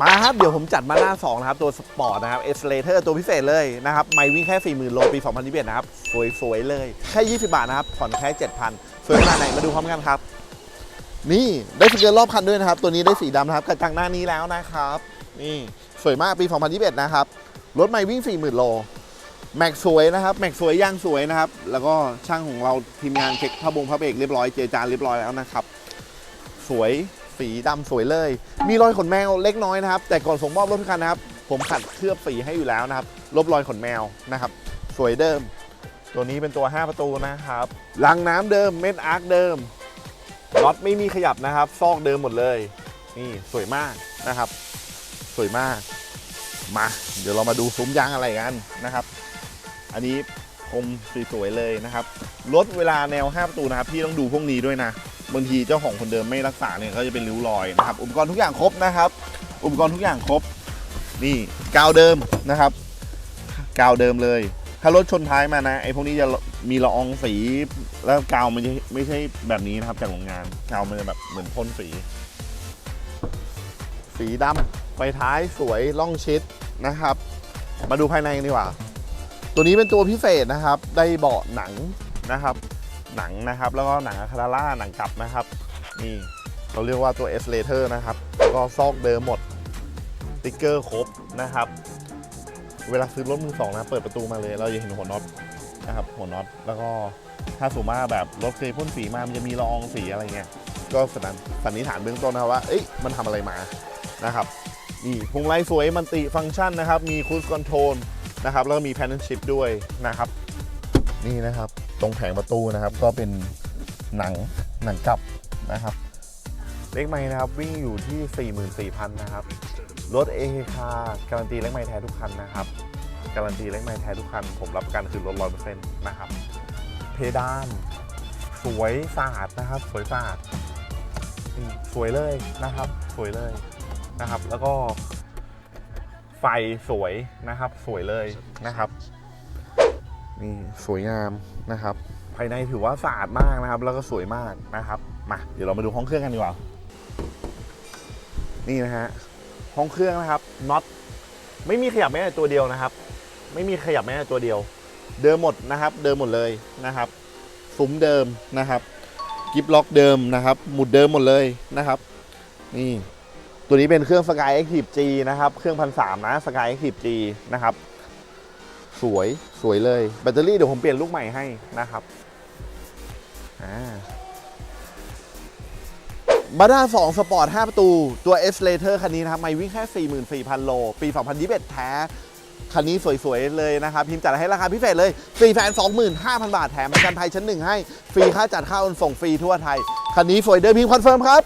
มาครับเดี๋ยวผมจัดมาหน้า 2 นะครับ ตัวสปอร์ตนะครับเอสเลเตอร์ตัวพิเศษเลยนะครับ ไม่วิ่งแค่ 40,000 โลปี 2021 นะครับ สวย ๆ เลย แค่ 20 บาทนะครับ ผ่อนแค่ 7,000 สวยขนาดไหน มาดูพร้อมกันครับ นี่ได้สเกิร์ตรอบคันด้วยนะครับ ตัวนี้ได้สีดำนะครับกระจังหน้านี้แล้วนะครับ นี่สวยมากปี 2021 นะครับ รถใหม่วิ่ง 40,000 โลแม็กสวยนะครับแม็กสวยย่างสวยนะครับ แล้วก็ช่างของเราทีมงานเช็คผ้าบงผ้าเบรกเรียบร้อยเจจานเรียบร้อยแล้วนะครับ สวย สีดำสวยเลย มีรอยขนแมวเล็กน้อยนะครับ แต่ก่อนส่งมอบรถทุกคันนะครับ ผมขัดเคลือบสีให้อยู่แล้วนะครับ ลบรอยขนแมวนะครับ สวยเดิม ตัวนี้เป็นตัว 5 ประตูนะครับลังน้ำเดิมเม็ดอาร์คเดิมน็อตไม่มีขยับนะครับ ซอกเดิมหมดเลย นี่สวยมากนะครับ สวยมาก มา เดี๋ยวเรามาดูซุ้มยางอะไรกันนะครับ อันนี้คมสวยๆเลยนะครับ รถเวลาแนว 5 ประตูนะครับ พี่ต้องดูพวกนี้ด้วยนะ บางทีเจ้าของคนเดิมไม่รักษาเนี่ยก็จะเป็นริ้วรอยนะครับ อุปกรณ์ทุกอย่างครบนะครับ อุปกรณ์ทุกอย่างครบ นี่กาวเดิมนะครับ กาวเดิมเลย ถ้ารถชนท้ายมานะไอ้พวกนี้จะมีละอองสีแล้วกาวมันจะไม่ใช่แบบนี้นะครับจากโรงงาน กาวมันจะแบบเหมือนพ่นสี สีดำไฟท้ายสวยล่องชิดนะครับ มาดูภายในกันดีกว่า ตัวนี้เป็นตัวพิเศษนะครับ ได้เบาะหนังนะครับ หนังนะครับ แล้วก็หนังอะคาราล่าหนังกลับนะครับ นี่เราเรียกว่าตัว S Later นะครับ แล้วก็ซอกเดิมหมดติ๊กเกอร์ครบนะครับ เวลาซื้อรถมือสองนะเปิดประตูมาเลย เราจะเห็นหัวน็อตนะครับหัวน็อตแล้วก็ถ้าสมมาแบบรถเคยพ่นสีมามันจะมีละอองสีอะไรเงี้ยก็สันสันนิษฐานเบื้องต้นนะว่า เอ้ยมันทำอะไรมานะครับนี่พวงไล่สวยมันติฟังก์ชันนะครับ มีคู i คอนโทรลนะครับ แล้วก็มีแพน n ชิ p ด้วยนะครับ นี่นะครับ ตรงแผงประตูนะครับก็เป็นหนังหนังกลับนะครับ เลขไม้นะครับวิ่งอยู่ที่ 44,000 นะครับ รถ a อคาการันตีเลขไม้แท้ทุกคันนะครับ การันตีเลขไม้แท้ทุกคัน ผมรับประกันคือรถ100%นต์นะครับ เพดาน สวยสะอาดนะครับ สวยสะอาดสวยเลยนะครับ สวยเลยนะครับ แล้วก็ไฟสวยนะครับ สวยเลยนะครับ นี่สวยงามนะครับ ภายในถือว่าสะอาดมากนะครับ แล้วก็สวยมากนะครับมาเดี๋ยวเรามาดูห้องเครื่องกันดีกว่า นี่นะฮะห้องเครื่องนะครับน็อตไม่มีขยับแม้แต่ตัวเดียวนะครับ ไม่มีขยับแม้แต่ตัวเดียว เดิมหมดนะครับ เดิมหมดเลยนะครับซุ้มเดิมนะครับกิฟล็อกเดิมนะครับ หมุดเดิมหมดเลยนะครับ นี่ ตัวนี้เป็นเครื่อง Sky Active G นะครับ เครื่องพันสามนะ Sky Active G นะครับ สวยสวยเลยแบตเตอรี่เดี๋ยวผมเปลี่ยนลูกใหม่ให้นะครับอ่ามาด้า2สปอร์ต 5 ประตู ตัว S Later คันนี้นะครับ ไม่วิ่งแค่ 44,000 โล ปี 2021 แท้ คันนี้สวย ๆ เลยนะครับ พิมพ์จัดให้ราคาพิเศษเลย425,000 บาท แถมประกันภัยชั้นหนึ่งให้ ฟรีค่าจัดค่าขนส่งฟรีทั่วไทย คันนี้สวยเดิมพิมพ์คอนเฟิร์มครับ